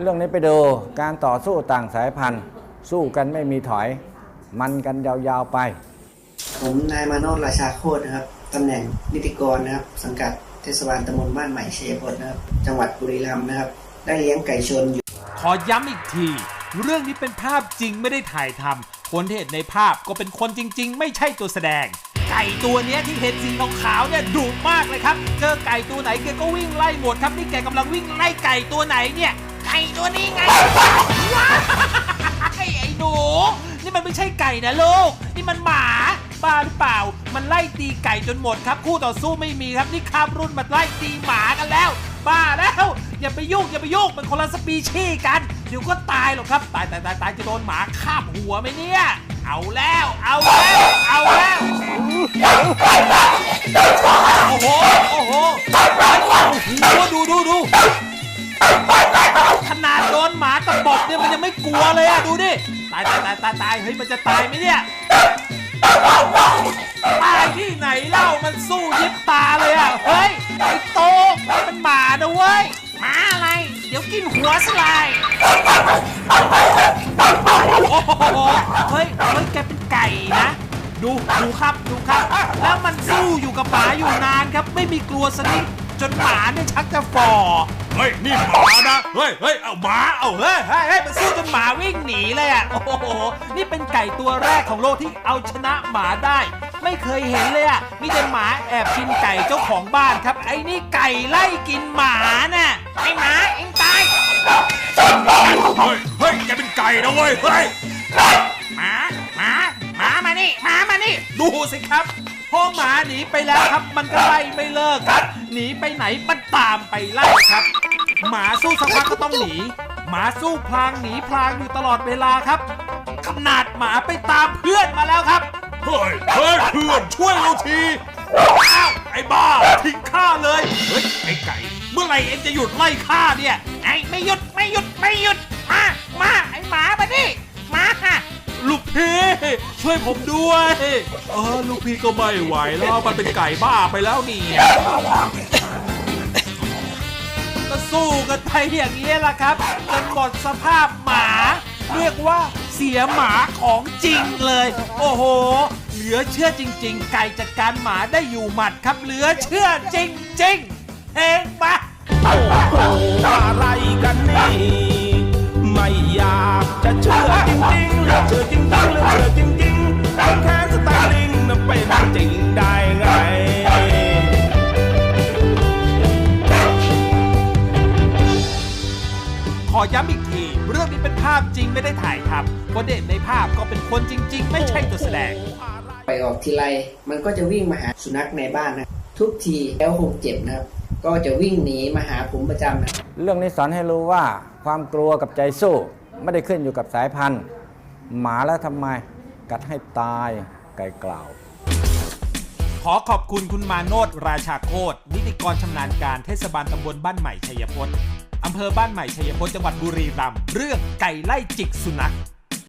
เรื่องนี้ไปดูการต่อสู้ต่างสายพันธุ์ สู้กันไม่มีถอย มันกันยาวๆไป ผมนายมาโนดราชาโคตรนะครับตำแหน่งนิติกรนะครับ สังกัดเทศบาลตำบลบ้านใหม่ชัยพลนะครับ จังหวัดบุรีรัมย์นะครับ ได้เลี้ยงไก่ชนอยู่ ขอย้ำอีกที เรื่องนี้เป็นภาพจริงไม่ได้ถ่ายทำคนที่เห็นในภาพก็เป็นคนจริง ๆ ไม่ใช่ตัวแสดง ไก่ตัวเนี้ยที่เห็นสีขาวๆเนี่ยดุมากเลยครับ เจอไก่ตัวไหนแกก็วิ่งไล่หมดครับนี่แกกำลังวิ่งไล่ไก่ตัวไหนเนี่ยไก่ ตัวนี้ไงว้ายไอ้หนู นี่มันไม่ใช่ไก่นะลูก นี่มันหมาบ้าหรือเปล่า มันไล่ตีไก่จนหมดครับ คู่ต่อสู้ไม่มีครับ นี่ข้ามรุ่นมาไล่ตีหมากันแล้ว บ้าแล้ว อย่าไปยุ่งอย่าไปยุ่งมันคนละสปีชีส์กัน เดี๋ยวก็ตายหรอกครับ ตายตายตายตายจะโดนหมาคาบหัวไหมเนี่ย เอาแล้ว เอาแล้ว เอาแล้ว กลัวเลยอะดูดิ ตายตายตายตายตายเฮ้ยมันจะตายไหมเนี่ย ตายที่ไหนเล่ามันสู้ยิบตาเลยอะเฮ้ยไอ้โตนี่มันหมานะเว้ยหมาอะไร เดี๋ยวกินหัวสลาย โอ้โหเฮ้ยเฮ้ยแกเป็นไก่นะ ดูดูครับดูครับ แล้วมันสู้อยู่กับหมาอยู่นานครับ ไม่มีกลัวสนิทจนหมาเนี่ยชักจะฝ่อ เฮ้ยนี่หมานะเฮ้ยเฮ้ยเอาหมาเอาเฮ้ยเฮ้ยเฮ้ยมันสู้จนหมาวิ่งหนีเลยอะโอ้โหนี่เป็นไก่ตัวแรกของโลกที่เอาชนะหมาได้ ไม่เคยเห็นเลยอะมีแต่หมาแอบกินไก่เจ้าของบ้านครับ ไอ้นี่ไก่ไล่กินหมาน่ะไอ้หมาเอ็งตายเฮ้ยเฮ้ยแกเป็นไก่นะเว้ยเฮ้ยหมาหมาหมามานี่หมามานี่ ดูสิครับพอหมาหนีไปแล้วครับ มันก็ไล่ไม่เลิกครับ หนีไปไหนมันตามไปไล่ครับ หมาสู้สักพักก็ต้องหนี หมาสู้พลางหนีพลางอยู่ตลอดเวลาครับ ขนาดหมาไปตามเพื่อนมาแล้วครับ เฮ้ยเฮ้ยเพื่อนช่วยเราทีอ้าวไอ้บ้าทิ้งข้าเลย เฮ้ยไอ้ไก่ เมื่อไหร่เอ็งจะหยุดไล่ข้าเนี่ยไอ้ไม่หยุดไม่หยุดไม่หยุด มามาไอ้หมามาดิมาลูกพี่ช่วยผมด้วย เออลูกพี่ก็ไม่ไหวแล้วมันเป็นไก่บ้าไปแล้วเนี่ยก็สู้ กันไปอย่างนี้แหละครับจนหมดสภาพหมา เรียกว่าเสียหมาของจริงเลย โอ้โห เหลือเชื่อจริง ๆ ไก่จัดการหมาได้อยู่หมัดครับเหลือเชื่อจริงๆเพลงปะอะไรกันนี่ไม่อยากจะเชื่อจริงๆเหลือเชื่อจริงๆเหลือเชื่อจริงๆคนแค้นสไตลิงน่ะเป็นจริงได้ำอีกที เรื่องนี้เป็นภาพจริงไม่ได้ถ่ายทำคนเด่นในภาพก็เป็นคนจริง ๆ ไม่ใช่ตัวแสดง ไปออกทีไรมันก็จะวิ่งมาหาสุนัขในบ้านนะ ทุกทีแล้วคงเจ็บนะครับ ก็จะวิ่งหนีมาหาผมประจำนะเรื่องนี้สอนให้รู้ว่าความกลัวกับใจสู้ไม่ได้ขึ้นอยู่กับสายพันธุ์ หมาแล้วทำไมกัดให้ตายไก่กล่าวขอขอบคุณคุณมาโนดราชาโคตรนิติกรชำนาญการเทศบาลตำบลบ้านใหม่ชัยพจน์ อำเภอบ้านใหม่ชัยพจน์จังหวัดบุรีรัมย์เรื่องไก่ไล่จิกสุนัข